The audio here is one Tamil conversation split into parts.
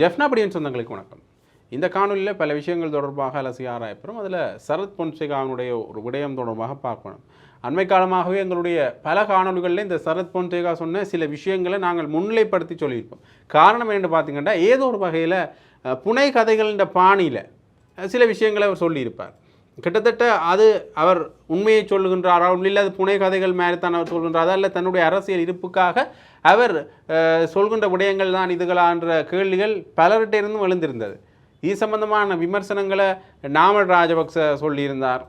ஜெஃப்னா படியின் சொந்தங்களுக்கு வணக்கம். இந்த காணொலியில் பல விஷயங்கள் தொடர்பாக அலசி ஆராயப்பெறும் அதில் சரத் பொன்சேகாவினுடைய ஒரு விடயம் தொடர்பாக பார்க்கணும். அண்மை காலமாகவே எங்களுடைய பல காணொலிகளில் இந்த சரத் பொன்சேகா சொன்ன சில விஷயங்களை நாங்கள் முன்னிலைப்படுத்தி சொல்லியிருப்போம். காரணம் என்னென்னு பார்த்தீங்கன்னா ஏதோ ஒரு வகையில் புனை கதைகளின் பாணியில் சில விஷயங்களை அவர் சொல்லியிருப்பார். கிட்டத்தட்ட அது அவர் உண்மையை சொல்லுகின்றாரா இல்லை அது புனை கதைகள் மாதிரி தான் அவர் சொல்கின்றாரா இல்லை தன்னுடைய அரசியல் இருப்புக்காக அவர் சொல்கின்ற விடயங்கள் தான் இதுகளான்ற கேள்விகள் பலர்கிட்ட இருந்தும் எழுந்திருந்தது. இது சம்பந்தமான விமர்சனங்களை நாமல் ராஜபக்ச சொல்லியிருந்தார்.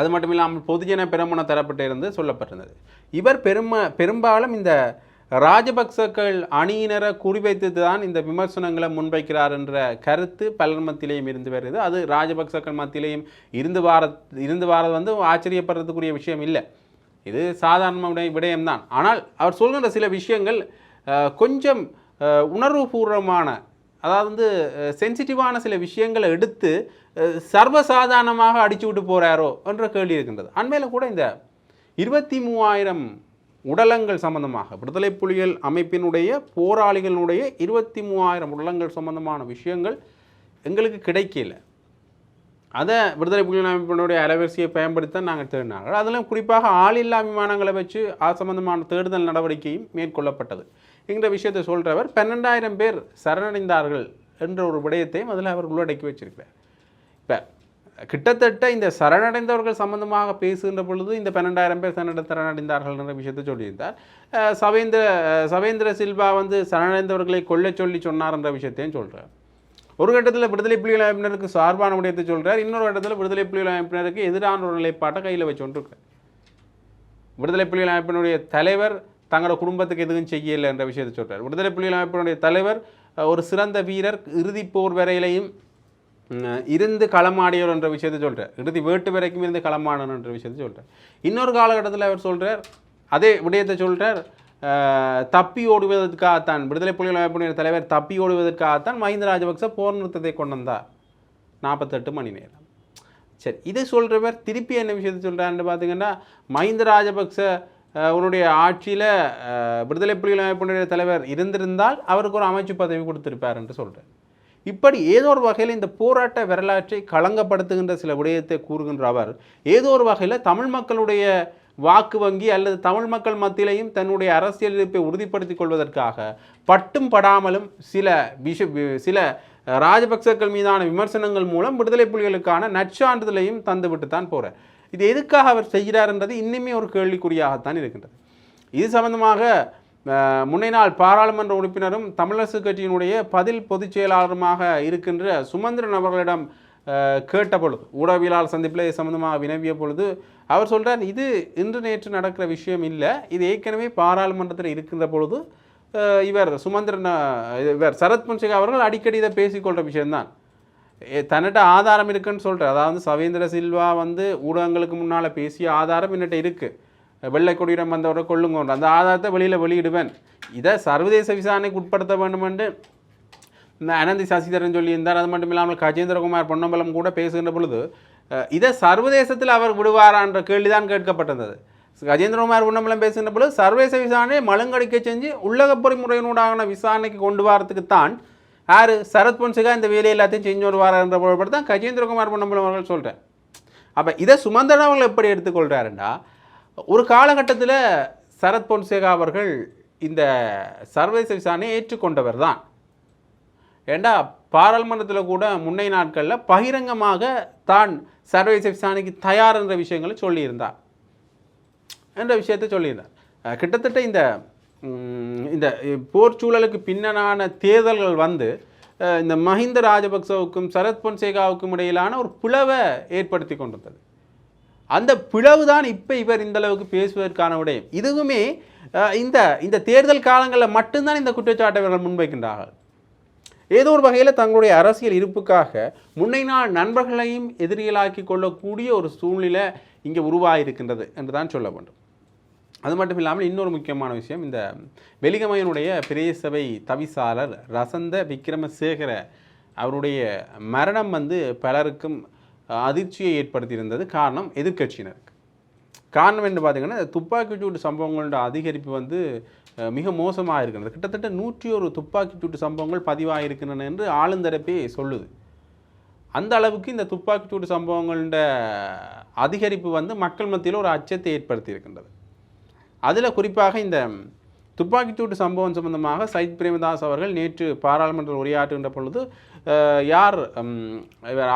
அது மட்டும் இல்லாமல் பொதுஜன பெருமன தரப்பட்டிருந்து சொல்லப்பட்டிருந்தது. இவர் பெரும பெரும்பாலும் இந்த ராஜபக்சக்கள் அணியினரை குறிவைத்து தான் இந்த விமர்சனங்களை முன்வைக்கிறார் என்ற கருத்து பலர் மத்தியிலையும் இருந்து வருது. அது ராஜபக்சக்கள் மத்தியிலையும் இருந்து வார இருந்து வாரது வந்து ஆச்சரியப்படுறதுக்குரிய விஷயம் இல்லை. இது சாதாரண விடயம்தான். ஆனால் அவர் சொல்கிற சில விஷயங்கள் கொஞ்சம் உணர்வுபூர்வமான அதாவது வந்து சென்சிட்டிவான சில விஷயங்களை எடுத்து சர்வசாதாரணமாக அடிச்சு விட்டு போகிறாரோ என்ற கேள்வி இருக்கின்றது. அண்மையில் கூட இந்த இருபத்தி மூவாயிரம் உடலங்கள் சம்பந்தமாக விடுதலை புலிகள் அமைப்பினுடைய போராளிகளுடைய இருபத்தி மூவாயிரம் உடலங்கள் சம்பந்தமான விஷயங்கள் எங்களுக்கு கிடைக்கல. அதை விடுதலை புலிகள் அமைப்பினுடைய அலைவரிசையை பயன்படுத்த நாங்கள் தேடினார்கள். அதிலும் குறிப்பாக ஆளில்லா விமானங்களை வச்சு அது சம்பந்தமான தேடுதல் நடவடிக்கையும் மேற்கொள்ளப்பட்டது. என்கிற விஷயத்தை சொல்கிறவர் பன்னெண்டாயிரம் பேர் சரணடைந்தார்கள் என்ற ஒரு விடயத்தையும் அதில் அவர் உள்ளடக்கி வச்சிருக்கிறார். இப்போ கிட்டத்தட்ட இந்த சரணடைந்தவர்கள் சம்பந்தமாக பேசுகின்ற பொழுது இந்த பன்னெண்டாயிரம் பேர் சரண சரணடைந்தார்கள் என்ற விஷயத்தை சொல்லியிருந்தார். சவேந்திர சவேந்திர சில்வா வந்து சரணடைந்தவர்களை கொல்ல சொல்லி சொன்னார் என்ற விஷயத்தையும் சொல்கிறார் ஒரு கட்டத்தில் விடுதலை புலிகள் அமைப்பினருக்கு சார்பான விடயத்தை சொல்கிறார் இன்னொரு கட்டத்தில் விடுதலை புலிகள் அமைப்பினருக்கு எதிரான ஒரு நிலைப்பாட்டை கையில் வச்சு கொண்டிருக்கார் விடுதலை புலிகள் அமைப்பினுடைய தலைவர் தங்களோட குடும்பத்துக்கு எதுவும் செய்யலை என்ற விஷயத்தை சொல்கிறார் விடுதலை புலிகள் அமைப்பினுடைய தலைவர் ஒரு சிறந்த வீரர் இறுதிப் போர் வரையிலையும் இருந்து களமாடியவர் என்ற விஷயத்தை சொல்கிறார் இறுதி வேட்டு வரைக்கும் இருந்து களமாடணும் என்ற விஷயத்தை சொல்கிறார் இன்னொரு காலகட்டத்தில் அவர் சொல்கிறார் அதே விடயத்தை சொல்கிறார் தப்பி ஓடுவதற்காகத்தான் விடுதலை புலிகள் அமைப்பினர் தலைவர் தப்பி ஓடுவதற்காகத்தான் மஹிந்த ராஜபக்ச போர் நிறுத்தத்தை கொண்டு வந்தார். நாற்பத்தெட்டு மணி நேரம். சரி இது சொல்கிறவர் திருப்பி என்ன விஷயத்தை சொல்கிறாருன்னு பார்த்தீங்கன்னா மஹிந்த ராஜபக்ச உன்னுடைய ஆட்சியில் விடுதலை புலிகள் அமைப்பினுடைய தலைவர் இருந்திருந்தால் அவருக்கு ஒரு அமைச்சு பதவி கொடுத்திருப்பார் என்று சொல்கிறார் இப்படி ஏதோ ஒரு வகையில் இந்த போராட்ட வரலாற்றை களங்கப்படுத்துகின்ற சில விடயத்தை கூறுகின்ற அவர் ஏதோ ஒரு வகையில் தமிழ் மக்களுடைய வாக்கு வங்கி அல்லது தமிழ் மக்கள் மத்தியிலையும் தன்னுடைய அரசியல் இருப்பை உறுதிப்படுத்திக் கொள்வதற்காக பட்டும் படாமலும் சில விஷ சில ராஜபக்சக்கள் ராஜபக்சர்கள் மீதான விமர்சனங்கள் மூலம் விடுதலை புலிகளுக்கான நற்சான்றிதழையும் தந்துவிட்டு தான் போகிறார் இது எதுக்காக அவர் செய்கிறார் என்றது இன்னுமே ஒரு கேள்விக்குறியாகத்தான் இருக்கின்றது. இது சம்பந்தமாக முன்னை நாள் பாராளுமன்ற உறுப்பினரும் தமிழரசு கட்சியினுடைய பதில் பொதுச் செயலாளருமாக இருக்கின்ற சுமந்திரன் அவர்களிடம் கேட்ட பொழுது ஊடகவியலாளர் சந்திப்பில் இது சம்பந்தமாக வினவிய பொழுது அவர் சொல்கிறார் இது இன்று நேற்று நடக்கிற விஷயம் இல்லை இது ஏற்கனவே பாராளுமன்றத்தில் இருக்கின்ற பொழுது இவர் சுமந்திரன் இவர் சரத் பொன்சேகா அவர்கள் அடிக்கடி இதை பேசிக்கொள்கிற விஷயம்தான். தன்னிட்ட ஆதாரம் இருக்குன்னு சொல்கிறார் அதாவது சவேந்திர சில்வா வந்து ஊடகங்களுக்கு முன்னால் பேசிய ஆதாரம் என்னட்ட இருக்குது வெள்ளை கொடியிடம் வந்தவரை கொள்ளுங்க அந்த ஆதாரத்தை வெளியில் வெளியிடுவேன். இதை சர்வதேச விசாரணைக்கு உட்படுத்த வேண்டும் என்று இந்த அனந்தி சசிதரன் சொல்லியிருந்தார். அது மட்டும் இல்லாமல் கஜேந்திரகுமார் பொன்னம்பலம் கூட பேசுகின்ற பொழுது இதை சர்வதேசத்தில் அவர் விடுவாரான்ற கேள்விதான் கேட்கப்பட்டிருந்தது. கஜேந்திரகுமார் பொன்னம்பலம் பேசுகின்ற பொழுது சர்வதேச விசாரணையை மழுங்கடிக்க செஞ்சு உள்ளக பொறிமுறையினூடான விசாரணைக்கு கொண்டு வரத்துக்கு தான் யார்? சரத் பொன்சிகா இந்த வேலையை எல்லாத்தையும் செஞ்சு வருவார்ன்ற பொருள் தான் கஜேந்திரகுமார் பொன்னம்பலம் அவர்கள் சொல்கிறேன் அப்போ இதை சுமந்திரன் அவர்கள் எப்படி எடுத்துக்கொள்கிறாருண்டா ஒரு காலகட்டத்தில் சரத் பொன்சேகா அவர்கள் இந்த சர்வதேச விசாரணையை ஏற்றுக்கொண்டவர் தான் ஏண்டா பாராளுமன்றத்தில் கூட முன்னை நாட்களில் பகிரங்கமாக தான் சர்வதேச விசாரணைக்கு தயார் என்ற விஷயங்களை சொல்லியிருந்தார். என்ற விஷயத்தை சொல்லியிருந்தார். கிட்டத்தட்ட இந்த இந்த போர் சூழலுக்கு பின்னனான தேர்தல்கள் வந்து இந்த மஹிந்த ராஜபக்சவுக்கும் சரத் பொன்சேகாவுக்கும் இடையிலான ஒரு பிளவை ஏற்படுத்தி கொண்டிருந்தது. அந்த பிளவு தான் இப்போ இவர் இந்த அளவுக்கு பேசுவதற்கான விடயம். இதுவுமே இந்த இந்த தேர்தல் காலங்களில் மட்டும்தான் இந்த குற்றச்சாட்டை இவர்கள் முன்வைக்கின்றார்கள். ஏதோ ஒரு வகையில் தங்களுடைய அரசியல் இருப்புக்காக முன்னை நாள் நண்பர்களையும் எதிரிகளாக்கி கொள்ளக்கூடிய ஒரு சூழ்நிலை இங்கே உருவாகியிருக்கின்றது என்று தான் சொல்ல வேண்டும். அது மட்டும் இல்லாமல் இன்னொரு முக்கியமான விஷயம் இந்த வெலிகமையனுடைய பிரேசபை தவிசாளர் ரசந்த விக்ரமசேகர அவருடைய மரணம் வந்து பலருக்கும் அதிர்ச்சியை ஏற்படுத்தியிருந்தது காரணம் எதிர்கட்சியினருக்கு காரணம் என்று பார்த்தீங்கன்னா இந்த துப்பாக்கிச்சூடு சம்பவங்களோட அதிகரிப்பு வந்து மிக மோசமாக இருக்கின்றது கிட்டத்தட்ட நூற்றி ஒரு துப்பாக்கி சூட்டு சம்பவங்கள் பதிவாகிருக்கின்றன என்று ஆளுந்தரப்பே சொல்லுது. அந்த அளவுக்கு இந்த துப்பாக்கிச்சூடு சம்பவங்களோட அதிகரிப்பு வந்து மக்கள் மத்தியில் ஒரு அச்சத்தை ஏற்படுத்தி இருக்கின்றது அதில் குறிப்பாக இந்த துப்பாக்கிச்சூட்டு சம்பவம் சம்பந்தமாக சைத் பிரேமதாஸ் அவர்கள் நேற்று பாராளுமன்ற உரையாற்றுகின்ற பொழுது யார் இவர்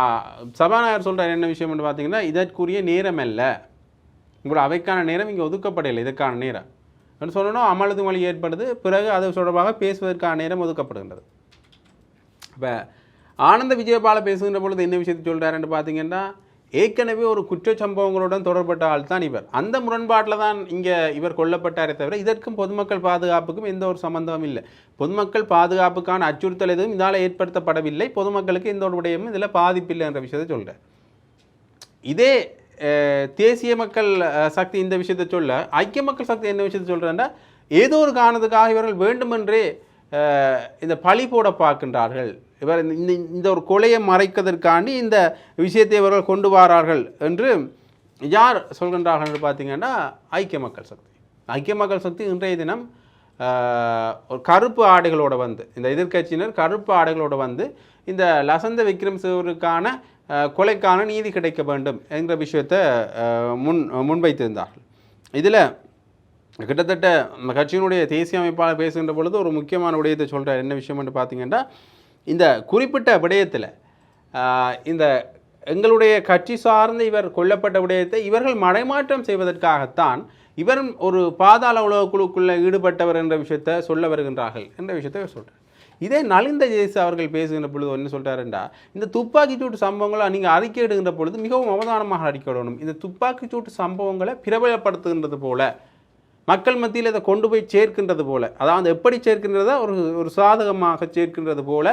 சபாநாயகர் சொல்கிறார் என்ன விஷயம் என்று பார்த்தீங்கன்னா இதற்குரிய நேரம் அல்ல. உங்களோட அவைக்கான நேரம் இங்கே ஒதுக்கப்படவில்லை இதற்கான நேரம். என்று சொல்லணும் அமளது மொழி ஏற்படுது பிறகு அது தொடர்பாக பேசுவதற்கான நேரம் ஒதுக்கப்படுகின்றது. இப்போ ஆனந்த விஜயபால பேசுகின்ற பொழுது என்ன விஷயத்தை சொல்கிறாருன்னு பார்த்தீங்கன்னா ஏற்கனவே ஒரு குற்ற சம்பவங்களுடன் தொடர்பட்ட ஆள் தான் இவர். அந்த முரண்பாட்டில் தான் இங்கே இவர் கொல்லப்பட்டாரே தவிர இதற்கும் பொதுமக்கள் பாதுகாப்புக்கும் எந்த ஒரு சம்பந்தமும் இல்லை. பொதுமக்கள் பாதுகாப்புக்கான அச்சுறுத்தல் எதுவும் இதால் ஏற்படுத்தப்படவில்லை. பொதுமக்களுக்கு எந்த ஒரு விடயமும் இதில் பாதிப்பில்லை என்ற விஷயத்தை சொல்கிறேன் இதே தேசிய மக்கள் சக்தி இந்த விஷயத்தை சொல்ல ஐக்கிய மக்கள் சக்தி என்ன விஷயத்தை சொல்கிறேன்னா ஏதோ ஒரு காரணத்துக்காக இவர்கள் வேண்டுமென்றே இந்த பழி போட பார்க்கின்றார்கள். இவர் இந்த- இந்த இந்த ஒரு கொலையை மறைப்பதற்காண்டி இந்த விஷயத்தை இவர்கள் கொண்டு வாரார்கள் என்று யார் சொல்கின்றார்கள் என்று பார்த்தீங்கன்னா ஐக்கிய மக்கள் சக்தி. ஐக்கிய மக்கள் சக்தி இன்றைய தினம் ஒரு கருப்பு ஆடைகளோட வந்து இந்த எதிர்க்கட்சியினர் கருப்பு ஆடைகளோடு வந்து இந்த லசந்த விக்ரம் சிவருக்கான கொலைக்கான நீதி கிடைக்க வேண்டும் என்கிற விஷயத்தை முன் முன்வைத்திருந்தார்கள். இதில் கிட்டத்தட்ட அந்த கட்சியினுடைய தேசிய அமைப்பாளர் பேசுகின்ற பொழுது ஒரு முக்கியமான விடயத்தை சொல்கிறார் என்ன விஷயம்னு பார்த்தீங்கன்னா இந்த குறிப்பிட்ட விடயத்தில் இந்த எங்களுடைய கட்சி சார்ந்த இவர் கொல்லப்பட்ட விடயத்தை இவர்கள் மடைமாற்றம் செய்வதற்காகத்தான் இவர் ஒரு பாதாள உலக குழுக்குள்ளே ஈடுபட்டவர் என்ற விஷயத்தை சொல்ல வருகின்றார்கள் என்ற விஷயத்தை சொல்கிறார் இதே நலிந்த ஜெயசு அவர்கள் பேசுகின்ற பொழுது என்ன சொல்கிறாருண்டா இந்த துப்பாக்கிச்சூட்டு சம்பவங்களை நீங்கள் அறிக்கை இடுகின்ற பொழுது மிகவும் அவதானமாக அறிக்கை விடணும். இந்த துப்பாக்கிச்சூட்டு சம்பவங்களை பிரபலப்படுத்துகின்றது போல மக்கள் மத்தியில் இதை கொண்டு போய் சேர்க்கின்றது போல். அதாவது எப்படி சேர்க்கின்றத ஒரு ஒரு சாதகமாக சேர்க்கின்றது போல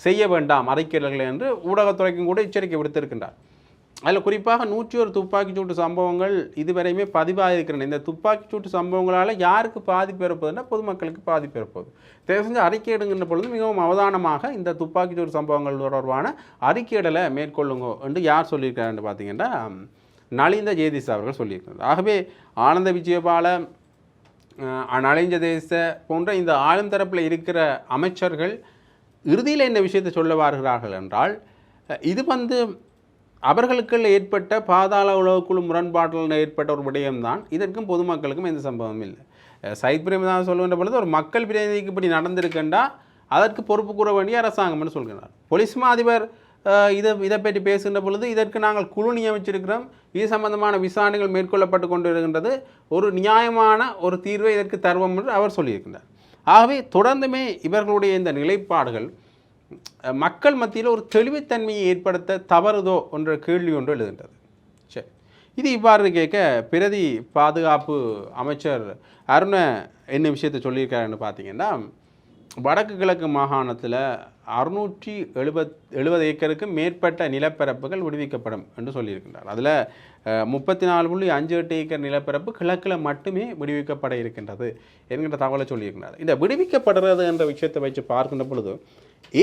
செய்ய வேண்டாம் அறிக்கைகள் என்று ஊடகத்துறைக்கும் கூட எச்சரிக்கை விடுத்திருக்கின்றார். அதில் குறிப்பாக நூற்றி ஒரு துப்பாக்கிச்சூட்டு சம்பவங்கள் இதுவரையுமே பதிவாகிருக்கின்றன இந்த துப்பாக்கிச்சூட்டு சம்பவங்களால் யாருக்கு பாதிப்பு இருப்பதுன்னா பொதுமக்களுக்கு பாதிப்பு இருப்பது தயவு செஞ்சு அறிக்கையிடுங்கின்ற பொழுது மிகவும் அவதானமாக இந்த துப்பாக்கிச்சூட்டு சம்பவங்கள் தொடர்பான அறிக்கையிடலை மேற்கொள்ளுங்க என்று யார் சொல்லியிருக்காருன்னு பார்த்தீங்கன்னா நலிந்த ஜெயதிஸ் அவர்கள் சொல்லியிருக்கிறார். ஆகவே ஆனந்த விஜயபால அஹ், தேச போன்ற இந்த ஆளும் தரப்பில் இருக்கிற அமைச்சர்கள் இறுதியில் என்ன விஷயத்தை சொல்ல வருகிறார்கள் என்றால் இது வந்து அவர்களுக்குள் ஏற்பட்ட பாதாள உலகக்குழு முரண்பாட்டில் ஏற்பட்ட ஒரு விடயம்தான். இதற்கும் பொதுமக்களுக்கும் எந்த சம்பவம் இல்லை. சைத் பிரேமதாஸ் சொல்லுகின்ற பொழுது ஒரு மக்கள் பிரதிநிதிக்கு இப்படி நடந்திருக்கின்றா அதற்கு பொறுப்பு கூற வேண்டிய அரசாங்கம்னு சொல்கிறார். போலீஸ் மாதிபர் இதை இதை பற்றி பேசுகின்ற பொழுது இதற்கு நாங்கள் குழு நியமிச்சிருக்கிறோம். இது சம்பந்தமான விசாரணைகள் மேற்கொள்ளப்பட்டு கொண்டு இருக்கின்றது ஒரு நியாயமான ஒரு தீர்வை இதற்கு தருவோம் என்று அவர் சொல்லியிருக்கின்றார். ஆகவே தொடர்ந்துமே இவர்களுடைய இந்த நிலைப்பாடுகள் மக்கள் மத்தியில் ஒரு தெளிவுத்தன்மையை ஏற்படுத்த தவறுதோ என்ற கேள்வி ஒன்று எழுகின்றது. சரி இது இவ்வாறு கேட்க பிரதி பாதுகாப்பு அமைச்சர் அருண என்ன விஷயத்தை சொல்லியிருக்காருன்னு பார்த்தீங்கன்னா வடக்கு கிழக்கு மாகாணத்தில் அறுநூற்றி எழுபத் எழுபது ஏக்கருக்கு மேற்பட்ட நிலப்பரப்புகள் விடுவிக்கப்படும் என்று சொல்லியிருக்கின்றார். அதில் முப்பத்தி நாலு புள்ளி அஞ்சு எட்டு ஏக்கர் நிலப்பரப்பு கிழக்கில் மட்டுமே விடுவிக்கப்பட இருக்கின்றது என்கின்ற தகவலை சொல்லியிருக்கின்றார் இந்த விடுவிக்கப்படுறது என்ற விஷயத்தை வச்சு பார்க்கின்ற பொழுது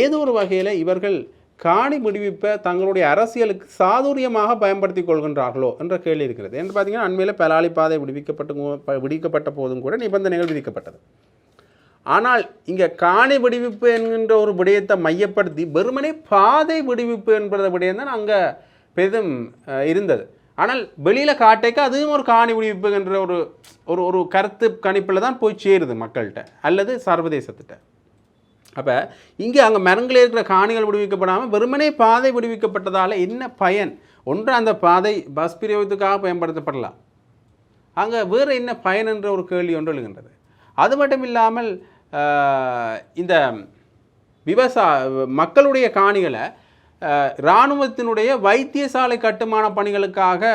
ஏதோ ஒரு வகையில் இவர்கள் காணி விடுவிப்பை தங்களுடைய அரசியலுக்கு சாதுரியமாக பயன்படுத்தி கொள்கின்றார்களோ என்ற கேள்வி இருக்கிறது. என்று பார்த்தீங்கன்னா அண்மையில் பலாளி பாதை விடுவிக்கப்பட்டு விடுவிக்கப்பட்ட போதும் கூட நிபந்தனைகள் விதிக்கப்பட்டது. ஆனால் இங்கே காணி விடுவிப்பு என்கின்ற ஒரு விடயத்தை மையப்படுத்தி வெறுமனே பாதை விடுவிப்பு என்பதை விடயம் தான் அங்கே பெரிதும் இருந்தது. ஆனால் வெளியில் காட்டைக்கு அதுவும் ஒரு காணி விடுவிப்பு என்ற ஒரு ஒரு ஒரு கருத்து கணிப்பில் தான் போய் சேருது மக்கள்கிட்ட அல்லது சர்வதேசத்திட்ட. அப்போ இங்கே அங்கே மரங்களில் இருக்கிற காணிகள் விடுவிக்கப்படாமல் வெறுமனே பாதை விடுவிக்கப்பட்டதால் என்ன பயன்? ஒன்று அந்த பாதை பஸ் பிரயோகத்துக்காக பயன்படுத்தப்படலாம். அங்கே வேறு என்ன பயன் என்ற ஒரு கேள்வி ஒன்று எழுகின்றது. அது மட்டும் இல்லாமல் இந்த விவசாய மக்களுடைய காணிகளை இராணுவத்தினுடைய வைத்தியசாலை கட்டுமான பணிகளுக்காக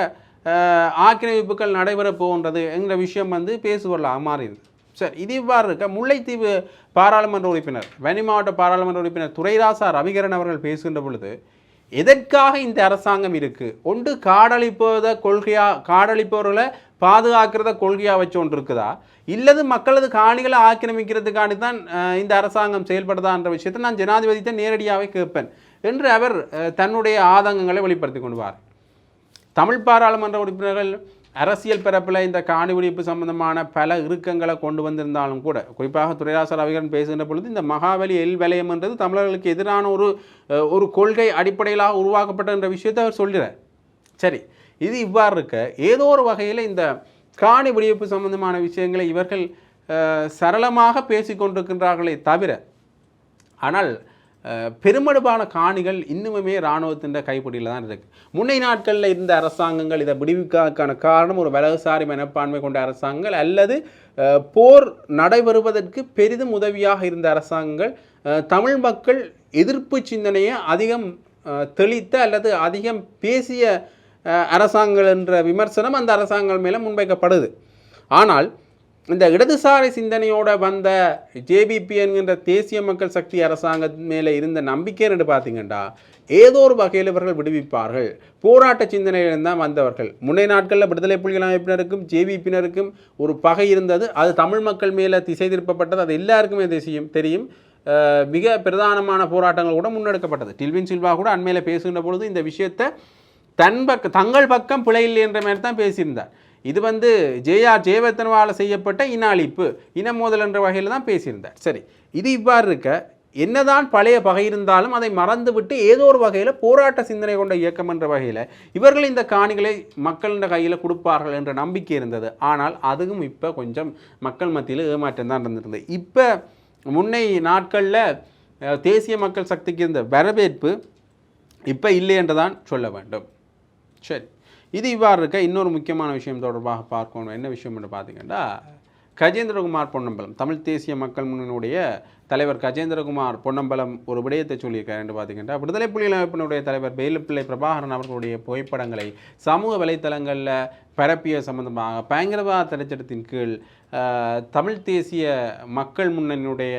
ஆக்கிரமிப்புகள் நடைபெற போகின்றது என்கிற விஷயம் வந்து பேசுவரலாக மாறியது. சரி இது இவ்வாறு இருக்க முல்லைத்தீவு பாராளுமன்ற உறுப்பினர் வனி மாவட்ட பாராளுமன்ற உறுப்பினர் துரைராசா ரவிகரன் அவர்கள் பேசுகின்ற பொழுது எதற்காக இந்த அரசாங்கம் இருக்குது ஒன்று காடழிப்பத கொள்கையாக காடழிப்பவர்களை பாதுகாக்கிறத கொள்கையாக வச்சு ஒன்று இருக்குதா? இல்லது மக்களது காணிகளை ஆக்கிரமிக்கிறதுக்காண்டி தான் இந்த அரசாங்கம் செயல்படுதான்ற விஷயத்தை நான் ஜனாதிபதித்தை நேரடியாகவே கேட்பேன் என்று அவர் தன்னுடைய ஆதங்கங்களை வெளிப்படுத்தி கொண்டுவார். தமிழ் பாராளுமன்ற உறுப்பினர்கள் அரசியல் பிறப்பில் இந்த காணிபிடிப்பு சம்பந்தமான பல இறுக்கங்களை கொண்டு வந்திருந்தாலும் கூட குறிப்பாக துரைராசர் அவிகரன் பேசுகின்ற பொழுது இந்த மகாபலி எல் வலயம் என்றது தமிழர்களுக்கு எதிரான ஒரு ஒரு கொள்கை அடிப்படையிலாக உருவாக்கப்பட்ட என்ற விஷயத்தை அவர் சொல்கிறார். சரி இது இவ்வாறு இருக்க. ஏதோ ஒரு வகையில் இந்த காணி விடுவிப்பு சம்பந்தமான விஷயங்களை இவர்கள் சரளமாக பேசிக்கொண்டிருக்கின்றார்களே தவிர ஆனால் பெருமளவான காணிகள் இன்னுமே இராணுவத்தின் கைப்பிடியில் தான் இருக்குது முன்னை நாட்களில் இருந்த அரசாங்கங்கள் இதை விடுவிக்கான காரணம் ஒரு வலதுசாரி மனப்பான்மை கொண்ட அரசாங்கங்கள் அல்லது போர் நடைபெறுவதற்கு பெரிதும் உதவியாக இருந்த அரசாங்கங்கள் தமிழ் மக்கள் எதிர்ப்பு சிந்தனையை அதிகம் தெளித்த அல்லது அதிகம் பேசிய அரசாங்கங்கள் என்ற விமர்சனம் அந்த அரசாங்கங்கள் மேலே முன்வைக்கப்படுது. ஆனால் இந்த இடதுசாரி சிந்தனையோட வந்த ஜேபிபி என்கின்ற தேசிய மக்கள் சக்தி அரசாங்கம் மேலே இருந்த நம்பிக்கை என்று பார்த்தீங்கன்னா ஏதோ ஒரு வகையில் இவர்கள் விடுவிப்பார்கள். போராட்ட சிந்தனையிலிருந்து தான் வந்தவர்கள். முன்னை நாட்களில் விடுதலை புலிகள் அமைப்பினருக்கும் ஜேபிபினருக்கும் ஒரு பகை இருந்தது. அது தமிழ் மக்கள் மேலே திசை திருப்பப்பட்டது. அது எல்லாருக்குமே திசையும் தெரியும். மிக பிரதானமான போராட்டங்கள் கூட முன்னெடுக்கப்பட்டது. டில்வின் சில்வா கூட அண்மையில் பேசுகின்ற பொழுது இந்த விஷயத்தை தன் பக்க தங்கள் பக்கம் பிழை இல்லை என்ற மாதிரி தான் பேசியிருந்தார். இது வந்து ஜேஆர் ஜெயவர்த்தனவால் செய்யப்பட்ட இன அழிப்பு இன மோதல் என்ற வகையில் தான் பேசியிருந்தார். சரி இது இவ்வாறு இருக்க என்னதான் பழைய பகை இருந்தாலும் அதை மறந்துவிட்டு ஏதோ ஒரு வகையில் போராட்ட சிந்தனை கொண்ட இயக்கம் என்ற வகையில் இவர்கள் இந்த காணிகளை மக்களின் கையில் கொடுப்பார்கள் என்ற நம்பிக்கை இருந்தது. ஆனால் அதுவும் இப்போ கொஞ்சம் மக்கள் மத்தியில் ஏமாற்றம் தான் இருந்திருந்தது இப்போ முன்னை நாட்களில் தேசிய மக்கள் சக்திக்கு இருந்த வரவேற்பு இப்போ இல்லை என்று தான் சொல்ல வேண்டும். சரி. இது இவ்வாறு இருக்க இன்னொரு முக்கியமான விஷயம் தொடர்பாக பார்க்கணும். என்ன விஷயம் என்று பார்த்தீங்கன்னா கஜேந்திரகுமார் பொன்னம்பலம் தமிழ் தேசிய மக்கள் முன்னுடைய தலைவர் கஜேந்திரகுமார் பொன்னம்பலம் ஒரு விடயத்தை சொல்லியிருக்கார் என்று பார்த்தீங்கன்னா விடுதலை புலிகள் அமைப்பினுடைய தலைவர் வேலுப்பிள்ளை பிரபாகரன் அவர்களுடைய புகைப்படங்களை சமூக வலைத்தளங்களில் பரப்பிய சம்பந்தமாக பயங்கரவாத திரைச்சட்டத்தின் கீழ் தமிழ் தேசிய மக்கள் முன்னணியுடைய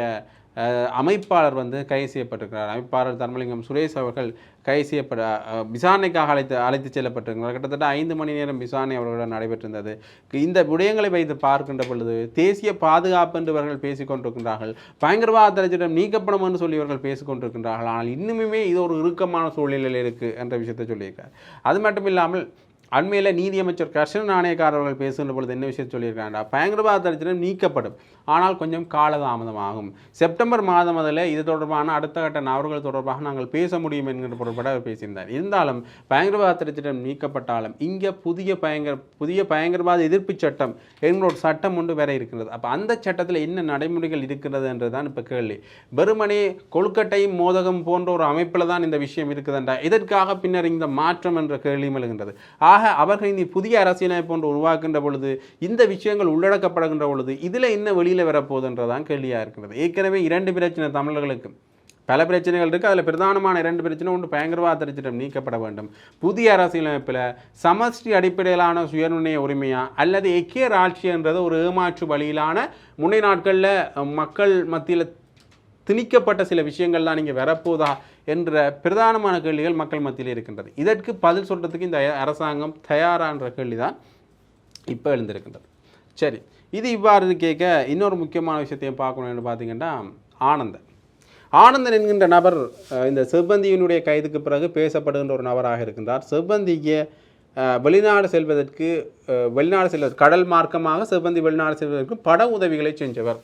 அமைப்பாளர் வந்து கைது செய்யப்பட்டிருக்கிறார். அமைப்பாளர் தர்மலிங்கம் சுரேஷ் அவர்கள் கைது செய்யப்பட விசாரணைக்காக அழைத்து அழைத்து செல்லப்பட்டிருக்கிறார். கிட்டத்தட்ட ஐந்து மணி நேரம் விசாரணை அவர்களுடன் நடைபெற்றிருந்தது. இந்த விடயங்களை வைத்து பார்க்கின்ற பொழுது தேசிய பாதுகாப்பு என்று இவர்கள் பேசிக்கொண்டிருக்கின்றார்கள் பயங்கரவாத தலைச்சிடம் நீக்கப்படும் என்று சொல்லி இவர்கள் பேசிக்கொண்டிருக்கின்றார்கள் ஆனால் இன்னுமே இது ஒரு இறுக்கமான சூழ்நிலையில் இருக்குது என்ற விஷயத்தை சொல்லியிருக்கார். அது மட்டும் இல்லாமல் அண்மையில் நீதியமைச்சர் கிருஷ்ணன் நாணயக்கார் அவர்கள் பேசுகிற பொழுது என்ன விஷயம் சொல்லியிருக்காண்டா பயங்கரவாத தரித்திரம் நீக்கப்படும். ஆனால் கொஞ்சம் காலதாமதமாகும். செப்டம்பர் மாதம் அதில் இது தொடர்பான அடுத்த கட்ட நபர்கள் தொடர்பாக நாங்கள் பேச முடியும் என்கிற பொருட்பட அவர் பேசியிருந்தார். இருந்தாலும் பயங்கரவாத தரித்திரம் நீக்கப்பட்டாலும் இங்கே புதிய பயங்கர புதிய பயங்கரவாத எதிர்ப்பு சட்டம் என்கிற ஒரு சட்டம் ஒன்று வேற இருக்கிறது. அப்போ அந்த சட்டத்தில் என்ன நடைமுறைகள் இருக்கிறது என்றுதான் இப்போ கேள்வி. வெறுமனே கொழுக்கட்டையும் மோதகம் போன்ற ஒரு அமைப்பில் தான் இந்த விஷயம் இருக்குதுன்றா இதற்காக பின்னர் இந்த மாற்றம் என்ற கேள்வியும் எழுகின்றது. ஆக அவர்கள் இந்த புதிய அரசியலமைப்பு ஒன்று உருவாக்குகின்ற பொழுது இந்த விஷயங்கள் உள்ளடக்கப்படுகின்ற பொழுது இதில் என்ன வெளியில் வரப்போகுதுன்றதான் கேள்வியாக இருக்கிறது. ஏற்கனவே இரண்டு பிரச்சனை தமிழர்களுக்கு. பல பிரச்சனைகள் இருக்குது அதில் பிரதானமான இரண்டு பிரச்சனை ஒன்று பயங்கரவாத திட்டம் நீக்கப்பட வேண்டும். புதிய அரசியலமைப்பில் சமஷ்டி அடிப்படையிலான சுயநிர்ணய உரிமையா அல்லது எக்கே ராட்சியன்றது ஒரு ஏமாற்று வழியிலான முன்னே நாட்களில் மக்கள் மத்தியில் திணிக்கப்பட்ட சில விஷயங்கள்லாம் நீங்கள் வரப்போதா என்ற பிரதானமான கேள்விகள் மக்கள் மத்தியில் இருக்கின்றது. இதற்கு பதில் சொல்கிறதுக்கு இந்த அரசாங்கம் தயாரான்ற கேள்வி தான் இப்போ எழுந்திருக்கின்றது. சரி இது இவ்வாறு கேட்க இன்னொரு முக்கியமான விஷயத்தையும் பார்க்கணும்னு பார்த்தீங்கன்னா ஆனந்தன். ஆனந்தன் என்கின்ற நபர் இந்த செவ்வந்தியினுடைய கைதுக்கு பிறகு பேசப்படுகின்ற ஒரு நபராக இருக்கின்றார். செவ்வந்தியை வெளிநாடு செல்வதற்கு வெளிநாடு செல்வது கடல் மார்க்கமாக செவ்வந்தி வெளிநாடு செல்வதற்கு பட உதவிகளை செஞ்சவர்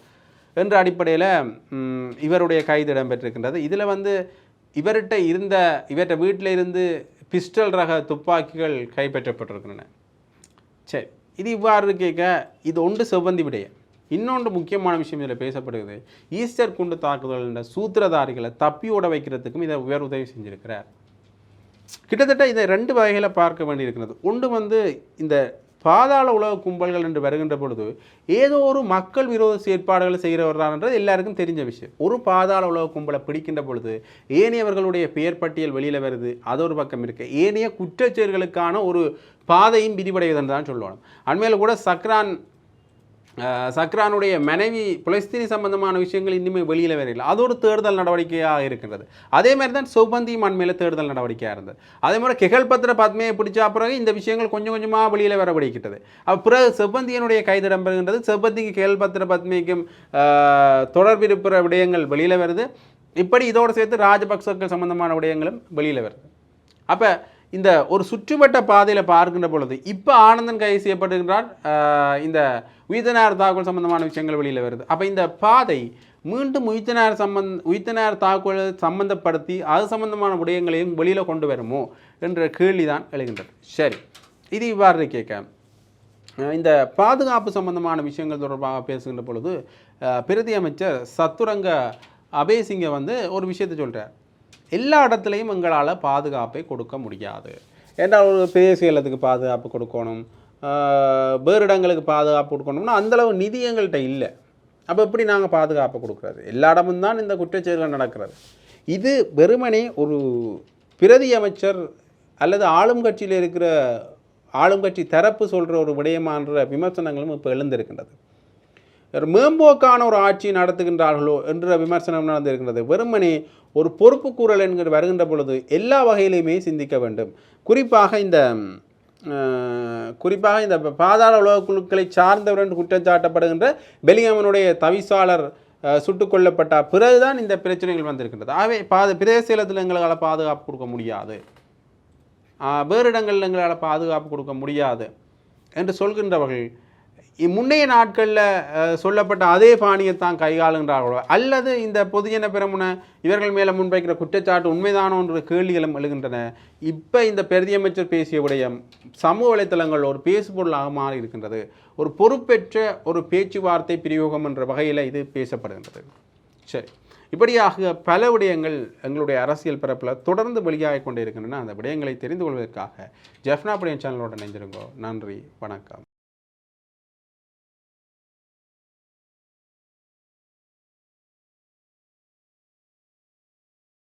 என்ற அடிப்படையில் இவருடைய கைது இடம்பெற்றிருக்கின்றது. இதில் வந்து இவர்கிட்ட இருந்த இவர்கிட்ட வீட்டில் இருந்து பிஸ்டல் ரக துப்பாக்கிகள் கைப்பற்றப்பட்டிருக்கின்றன. சரி இது இவ்வாறு கேட்க இது ஒன்று செவ்வந்தி விடைய. இன்னொன்று முக்கியமான விஷயம் இதில் பேசப்படுகிறது. ஈஸ்டர் குண்டு தாக்குதல் என்ற சூத்திரதாரிகளை தப்பி ஓட வைக்கிறதுக்கும் இதை உயர் உதவி செஞ்சுருக்கிறார். கிட்டத்தட்ட இதை ரெண்டு வகைகளை பார்க்க வேண்டியிருக்கிறது. ஒன்று வந்து இந்த பாதாள உலக கும்பல்கள் என்று வருகின்ற பொழுது ஏதோ ஒரு மக்கள் விரோத செயற்பாடுகளை செய்கிறவர்தான்ன்றது எல்லாருக்கும் தெரிஞ்ச விஷயம். ஒரு பாதாள உலக கும்பலை பிடிக்கின்ற பொழுது ஏனையவர்களுடைய பெயர் பட்டியல் வெளியில் வருது அது ஒரு பக்கம் இருக்குது ஏனைய குற்றச்செயல்களுக்கான ஒரு பாதையும் விரிவடைவதுன்னு தான் சொல்லணும். அண்மையில் கூட சக்ரான் சக்ரானுடைய மனைவி புலஸ்தீனி சம்பந்தமான விஷயங்கள் இன்னுமே வெளியில் வரல அது ஒரு தேர்தல் நடவடிக்கையாக இருக்கின்றது. அதே மாதிரி தான் சௌபந்தியும் அண்மையில் தேர்தல் நடவடிக்கையாக இருந்தது. அதே மாதிரி கெகல் பத்திர பத்மையை பிடிச்சா பிறகு இந்த விஷயங்கள் கொஞ்சம் கொஞ்சமாக வெளியில் வர பிடிக்கிட்டது அப்போ பிறகு செவ்வந்தியனுடைய கைது இடம்பெறுகின்றது செவ்வந்திக்கு கெகல் பத்திர பத்மைக்கும் அஹ், விடயங்கள் வெளியில் வருது. இப்படி இதோடு சேர்த்து ராஜபக்சக்கள் சம்பந்தமான விடயங்களும் வெளியில் வருது. அப்போ இந்த ஒரு சுற்றுவட்ட பாதையில் பார்க்கின்ற பொழுது இப்போ ஆனந்தன் கைது செய்யப்படுகின்றார் இந்த உயிர்த்தனார் தாக்குதல் சம்பந்தமான விஷயங்கள் வெளியில் வருது. அப்போ இந்த பாதை மீண்டும் உயிர்த்தனார் சம்பந்த உயிர்த்தனார் தாக்குதல் சம்பந்தப்படுத்தி அது சம்பந்தமான விடயங்களையும் வெளியில் கொண்டு வருமோ என்ற கேள்வி தான் எழுகின்றது. சரி இது இவ்வாறு கேட்க. இந்த பாதுகாப்பு சம்பந்தமான விஷயங்கள் தொடர்பாக பேசுகின்ற பொழுது பிரதி அமைச்சர் சத்துரங்க அபேசிங்க வந்து ஒரு விஷயத்தை சொல்கிறார் எல்லா இடத்துலையும் எங்களால் பாதுகாப்பை கொடுக்க முடியாது. என்றால் ஒரு பெரிய சேலத்துக்கு பாதுகாப்பு கொடுக்கணும். அஹ், வேறு இடங்களுக்கு பாதுகாப்பு கொடுக்கணும்னா அந்தளவு நிதி எங்கள்கிட்ட இல்லை. அப்போ எப்படி நாங்கள் பாதுகாப்பு கொடுக்குறது? எல்லா இடமும் தான் இந்த குற்றச்செயல்கள் நடக்கிறது. இது வெறுமனே ஒரு பிரதி அமைச்சர் அல்லது ஆளும் கட்சியில் இருக்கிற ஆளும் கட்சி தரப்பு சொல்கிற ஒரு விடயமான்ற விமர்சனங்களும் இப்போ எழுந்திருக்கின்றது. மேம்போக்கான ஒரு ஆட்சி நடத்துகின்றார்களோ என்ற விமர்சனம் நடந்திருக்கின்றது. வெறுமனே ஒரு பொறுப்புக்கூறல் என்கிற வருகின்ற பொழுது எல்லா வகையிலையுமே சிந்திக்க வேண்டும். குறிப்பாக இந்த குறிப்பாக இந்த பாதாள உலக குழுக்களை சார்ந்தவர் என்று குற்றம் சாட்டப்படுகின்ற பெலியமனுடைய தவிசாளர் சுட்டுக் கொல்லப்பட்ட பிறகுதான் இந்த பிரச்சனைகள் வந்திருக்கின்றது. ஆகவே பாது பிரதேசத்தில் எங்களால் பாதுகாப்பு கொடுக்க முடியாது. வேறு இடங்களில் எங்களால் பாதுகாப்பு கொடுக்க முடியாது என்று சொல்கின்றவர்கள் முன்னைய நாட்களில் சொல்லப்பட்ட அதே பாணியைத்தான் கையாளுகின்றார்களோ அல்லது இந்த பொதுஜன பெருமுன இவர்கள் மேலே முன்வைக்கிற குற்றச்சாட்டு உண்மைதானோ என்ற கேள்விகளும் எழுகின்றன. இப்போ இந்த பிரதியமைச்சர் பேசிய விடயம் சமூக வலைத்தளங்கள் ஒரு பேசுபொருளாக மாறி இருக்கின்றது ஒரு பொறுப்பேற்ற ஒரு பேச்சுவார்த்தை பிரயோகம் என்ற வகையில் இது பேசப்படுகின்றது. சரி. இப்படியாக பல விடயங்கள் எங்களுடைய அரசியல் பரப்பில் தொடர்ந்து வெளியாகி கொண்டே இருக்கின்றன அந்த விடயங்களை தெரிந்து கொள்வதற்காக ஜெஃப்னா புடியன் சேனலோட இணைந்திருங்கோ நன்றி. வணக்கம்.